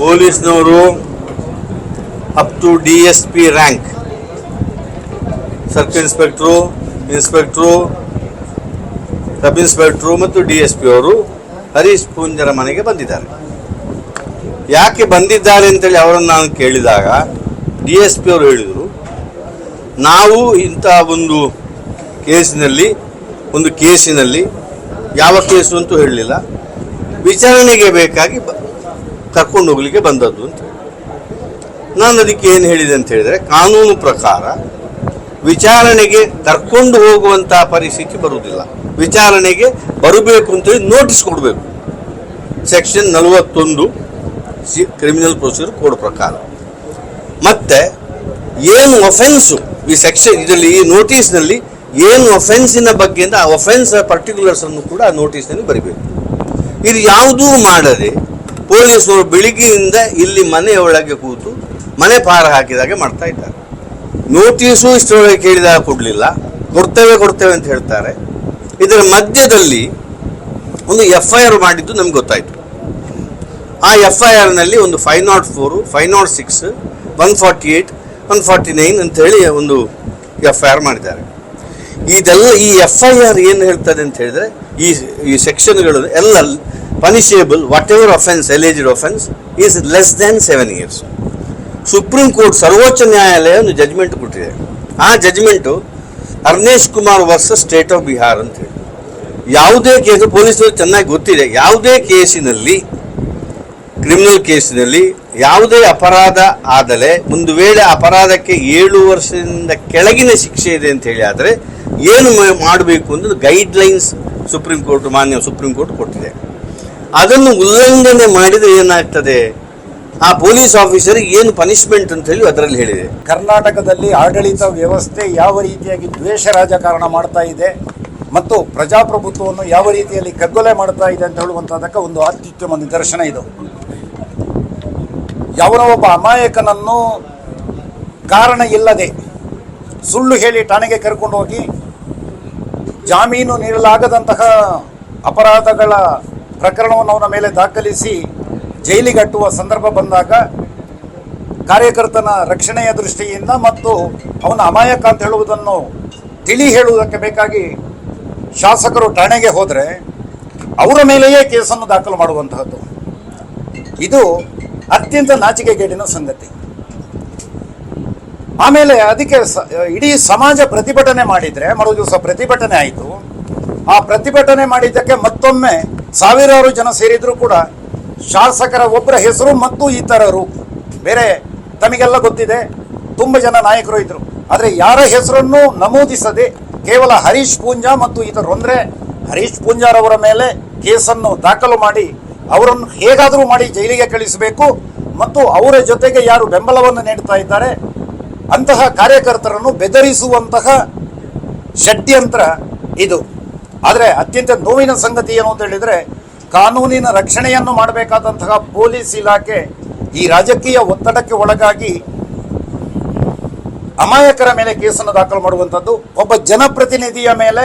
ಪೊಲೀಸ್ನವರು up to D S P rank circle inspector inspector sub inspector ಮತ್ತು D S P ಅವರು ಹರೀಶ್ ಪೂಂಜರ ಮನೆಗೆ ಬಂದಿದ್ದಾರೆ. ಯಾಕೆ ಬಂದಿದ್ದಾರೆ ಅಂತೇಳಿ ಅವರನ್ನು ನಾನು ಕೇಳಿದಾಗ ಡಿ ಎಸ್ ಪಿ ಅವರು ಹೇಳಿದರು, ನಾವು ಇಂಥ ಒಂದು ಕೇಸಿನಲ್ಲಿ ಒಂದು ಕೇಸಿನಲ್ಲಿ ಯಾವ ಕೇಸು ಅಂತೂ ಹೇಳಲಿಲ್ಲ. ವಿಚಾರಣೆಗೆ ಬೇಕಾಗಿ ಕರ್ಕೊಂಡು ಹೋಗ್ಲಿಕ್ಕೆ ಬಂದದ್ದು ಅಂತ ನಾನು ಅದಕ್ಕೆ ಏನು ಹೇಳಿದೆ ಅಂತ ಹೇಳಿದರೆ, ಕಾನೂನು ಪ್ರಕಾರ ವಿಚಾರಣೆಗೆ ಕರ್ಕೊಂಡು ಹೋಗುವಂತಹ ಪರಿಸ್ಥಿತಿ ಬರುವುದಿಲ್ಲ. ವಿಚಾರಣೆಗೆ ಬರಬೇಕು ಅಂತೇಳಿ ನೋಟಿಸ್ ಕೊಡಬೇಕು. ಸೆಕ್ಷನ್ ನಲವತ್ತೊಂದು ಸಿ ಕ್ರಿಮಿನಲ್ ಪ್ರೊಸೀಜರ್ ಕೋಡ್ ಪ್ರಕಾರ. ಮತ್ತೆ ಏನು ಒಫೆನ್ಸು ಈ ಸೆಕ್ಷನ್ ಇದರಲ್ಲಿ ಈ ನೋಟಿಸ್ನಲ್ಲಿ ಏನು ಒಫೆನ್ಸಿನ ಬಗ್ಗೆ ಆ ಒಫೆನ್ಸ್ ಪರ್ಟಿಕ್ಯುಲರ್ಸನ್ನು ಕೂಡ ಆ ನೋಟಿಸ್ನಲ್ಲಿ ಬರಿಬೇಕು. ಇದು ಯಾವುದೂ ಮಾಡದೆ ಪೊಲೀಸರು ಬೆಳಿಗ್ಗೆಯಿಂದ ಇಲ್ಲಿ ಮನೆಯೊಳಗೆ ಕೂತು ಮನೆ ಪಾರ ಹಾಕಿದಾಗೆ ಮಾಡ್ತಾ ಇದ್ದಾರೆ. ನೋಟಿಸು ಇಷ್ಟರೊಳಗೆ ಕೇಳಿದಾಗ ಕೊಡಲಿಲ್ಲ. ಕೊಡ್ತೇವೆ ಕೊಡ್ತೇವೆ ಅಂತ ಹೇಳ್ತಾರೆ. ಇದರ ಮಧ್ಯದಲ್ಲಿ ಒಂದು ಎಫ್ ಐ ಆರ್ ಮಾಡಿದ್ದು ನಮ್ಗೆ ಗೊತ್ತಾಯಿತು. ಆ ಎಫ್ ಐ ಆರ್ನಲ್ಲಿ ಒಂದು five not four, five not six, one forty eight one forty nine ಅಂತ ಹೇಳಿ ಒಂದು ಎಫ್ ಐ ಆರ್ ಮಾಡಿದ್ದಾರೆ. ಇದೆಲ್ಲ ಈ ಎಫ್ ಐ ಆರ್ ಏನು ಹೇಳ್ತದೆ ಅಂತ ಹೇಳಿದ್ರೆ ಈ ಈ ಸೆಕ್ಷನ್ಗಳು ಎಲ್ಲ punishable whatever offence alleged offence is less than seven years supreme court ಸರ್ವೋಚ್ಚ ನ್ಯಾಯಾಲಯ ಒಂದು ಜಜ್ಮೆಂಟ್ ಕೊಟ್ಟಿದೆ. ಆ judgment Arnesh Kumar versus state of Bihar ಅಂತ ಹೇಳಿ. ಯಾವುದೇ ಕೇಸು ಪೊಲೀಸರು ಚೆನ್ನಾಗಿ ಗೊತ್ತಿದೆ. ಯಾವುದೇ ಕೇಸಿನಲ್ಲಿ ಕ್ರಿಮಿನಲ್ ಕೇಸಿನಲ್ಲಿ ಯಾವುದೇ ಅಪರಾಧ ಆದಲೆ, ಒಂದು ವೇಳೆ ಅಪರಾಧಕ್ಕೆ ಏಳು ವರ್ಷದಿಂದ ಕೆಳಗಿನ ಶಿಕ್ಷೆ ಇದೆ ಅಂತ ಹೇಳಿ ಆದರೆ ಏನು ಮಾಡಬೇಕು ಅಂತ ಗೈಡ್ ಲೈನ್ಸ್ ಸುಪ್ರೀಂ ಕೋರ್ಟ್, ಮಾನ್ಯ ಸುಪ್ರೀಂ ಕೋರ್ಟ್ ಕೊಟ್ಟಿದೆ. ಅದನ್ನು ಉಲ್ಲಂಘನೆ ಮಾಡಿದರೆ ಏನಾಗ್ತದೆ? ಆ ಪೊಲೀಸ್ ಆಫೀಸರ್ ಏನು ಪನಿಷ್ಮೆಂಟ್ ಅಂತ ಹೇಳಿ ಅದರಲ್ಲಿ ಹೇಳಿದೆ. ಕರ್ನಾಟಕದಲ್ಲಿ ಆಡಳಿತ ವ್ಯವಸ್ಥೆ ಯಾವ ರೀತಿಯಾಗಿ ದ್ವೇಷ ರಾಜಕಾರಣ ಮಾಡ್ತಾ ಇದೆ ಮತ್ತು ಪ್ರಜಾಪ್ರಭುತ್ವವನ್ನು ಯಾವ ರೀತಿಯಲ್ಲಿ ಕಗ್ಗೊಲೆ ಮಾಡ್ತಾ ಇದೆ ಅಂತ ಹೇಳುವಂಥದ್ದಕ್ಕೆ ಒಂದು ಅತ್ಯುತ್ತಮ ನಿದರ್ಶನ ಇದು. ಯಾವನೋ ಒಬ್ಬ ಅಮಾಯಕನನ್ನು ಕಾರಣ ಇಲ್ಲದೆ ಸುಳ್ಳು ಹೇಳಿ ಠಾಣೆಗೆ ಕರ್ಕೊಂಡು ಹೋಗಿ ಜಾಮೀನು ನೀಡಲಾಗದಂತಹ ಅಪರಾಧಗಳ ಪ್ರಕರಣವನ್ನು ಅವನ ಮೇಲೆ ದಾಖಲಿಸಿ ಜೈಲಿಗಟ್ಟುವ ಸಂದರ್ಭ ಬಂದಾಗ ಕಾರ್ಯಕರ್ತನ ರಕ್ಷಣೆಯ ದೃಷ್ಟಿಯಿಂದ ಮತ್ತು ಅವನ ಅಮಾಯಕ ಅಂತ ಹೇಳುವುದನ್ನು ತಿಳಿ ಹೇಳುವುದಕ್ಕೆ ಬೇಕಾಗಿ ಶಾಸಕರು ಠಾಣೆಗೆ ಹೋದರೆ ಅವರ ಮೇಲೆಯೇ ಕೇಸನ್ನು ದಾಖಲು ಮಾಡುವಂತಹದ್ದು. ಇದು ಅತ್ಯಂತ ನಾಚಿಕೆಗೇಡಿನ ಸಂಗತಿ. ಆಮೇಲೆ ಅದಕ್ಕೆ ಇಡೀ ಸಮಾಜ ಪ್ರತಿಭಟನೆ ಮಾಡಿದ್ರೆ ಮರು ದಿವಸ ಪ್ರತಿಭಟನೆ ಆಯಿತು. ಆ ಪ್ರತಿಭಟನೆ ಮಾಡಿದ್ದಕ್ಕೆ ಮತ್ತೊಮ್ಮೆ ಸಾವಿರಾರು ಜನ ಸೇರಿದ್ರು ಕೂಡ, ಶಾಸಕರ ಒಬ್ಬರ ಹೆಸರು ಮತ್ತು ಇತರರು. ಬೇರೆ ತಮಗೆಲ್ಲ ಗೊತ್ತಿದೆ, ತುಂಬ ಜನ ನಾಯಕರು ಇದ್ರು. ಆದರೆ ಯಾರ ಹೆಸರನ್ನು ನಮೂದಿಸದೆ ಕೇವಲ ಹರೀಶ್ ಪೂಂಜಾ ಮತ್ತು ಇತರರು. ಅಂದರೆ ಹರೀಶ್ ಪೂಂಜಾರವರ ಮೇಲೆ ಕೇಸನ್ನು ದಾಖಲು ಮಾಡಿ, ಅವರನ್ನು ಹೇಗಾದರೂ ಮಾಡಿ ಜೈಲಿಗೆ ಕಳಿಸಬೇಕು ಮತ್ತು ಅವರ ಜೊತೆಗೆ ಯಾರು ಬೆಂಬಲವನ್ನು ನೀಡ್ತಾ ಇದ್ದಾರೆ ಅಂತಹ ಕಾರ್ಯಕರ್ತರನ್ನು ಬೆದರಿಸುವಂತಹ ಷಡ್ಯಂತ್ರ ಇದು. ಆದರೆ ಅತ್ಯಂತ ನೋವಿನ ಸಂಗತಿ ಏನು ಅಂತ ಹೇಳಿದರೆ, ಕಾನೂನಿನ ರಕ್ಷಣೆಯನ್ನು ಮಾಡಬೇಕಾದಂತಹ ಪೊಲೀಸ್ ಇಲಾಖೆ ಈ ರಾಜಕೀಯ ಒತ್ತಡಕ್ಕೆ ಒಳಗಾಗಿ ಅಮಾಯಕರ ಮೇಲೆ ಕೇಸನ್ನು ದಾಖಲು ಮಾಡುವಂಥದ್ದು, ಒಬ್ಬ ಜನಪ್ರತಿನಿಧಿಯ ಮೇಲೆ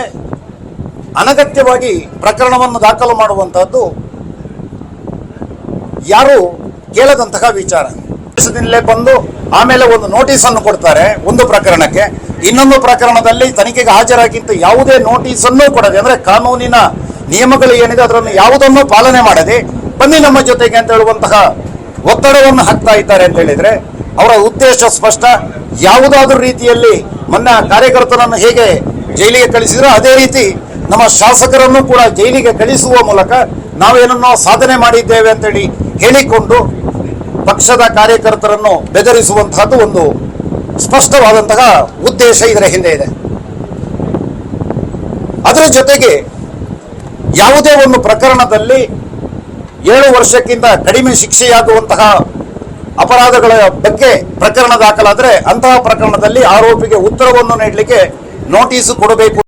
ಅನಗತ್ಯವಾಗಿ ಪ್ರಕರಣವನ್ನು ದಾಖಲು ಮಾಡುವಂಥದ್ದು ಯಾರು ಕೇಳದಂತಹ ವಿಚಾರ. ಬಂದು ಆಮೇಲೆ ಒಂದು ನೋಟಿಸ್ ಅನ್ನು ಕೊಡ್ತಾರೆ ಒಂದು ಪ್ರಕರಣಕ್ಕೆ. ಇನ್ನೊಂದು ಪ್ರಕರಣದಲ್ಲಿ ತನಿಖೆಗೆ ಹಾಜರಾಗಿಂತ ಯಾವುದೇ ನೋಟಿಸ್ ಅನ್ನು ಕೊಡದೆ, ಅಂದ್ರೆ ಕಾನೂನಿನ ನಿಯಮಗಳು ಏನಿದೆ ಅದರನ್ನು ಯಾವುದನ್ನು ಪಾಲನೆ ಮಾಡದೆ ಬನ್ನಿ ನಮ್ಮ ಜೊತೆಗೆ ಅಂತ ಹೇಳುವಂತಹ ಒತ್ತಡವನ್ನು ಹಾಕ್ತಾ ಇದ್ದಾರೆ ಅಂತ ಹೇಳಿದ್ರೆ, ಅವರ ಉದ್ದೇಶ ಸ್ಪಷ್ಟ. ಯಾವುದಾದ್ರೂ ರೀತಿಯಲ್ಲಿ ಮನ್ನ ಕಾರ್ಯಕರ್ತರನ್ನು ಹೇಗೆ ಜೈಲಿಗೆ ಕಳಿಸಿದ್ರು ಅದೇ ರೀತಿ ನಮ್ಮ ಶಾಸಕರನ್ನು ಕೂಡ ಜೈಲಿಗೆ ಕಳಿಸುವ ಮೂಲಕ ನಾವೇನನ್ನೋ ಸಾಧನೆ ಮಾಡಿದ್ದೇವೆ ಅಂತೇಳಿ ಹೇಳಿಕೊಂಡು ಪಕ್ಷದ ಕಾರ್ಯಕರ್ತರನ್ನು ಬೆದರಿಸುವಂತಹದ್ದು ಒಂದು ಸ್ಪಷ್ಟವಾದಂತಹ ಉದ್ದೇಶ ಇದರ ಹಿಂದೆ ಇದೆ. ಅದರ ಜೊತೆಗೆ ಯಾವುದೇ ಒಂದು ಪ್ರಕರಣದಲ್ಲಿ ಏಳು ವರ್ಷಕ್ಕಿಂತ ಕಡಿಮೆ ಶಿಕ್ಷೆಯಾಗುವಂತಹ ಅಪರಾಧಗಳ ಬಗ್ಗೆ ಪ್ರಕರಣ ದಾಖಲಾದರೆ ಅಂತಹ ಪ್ರಕರಣದಲ್ಲಿ ಆರೋಪಿಗೆ ಉತ್ತರವನ್ನು ನೀಡಲಿಕ್ಕೆ ನೋಟಿಸ್ ಕೊಡಬೇಕು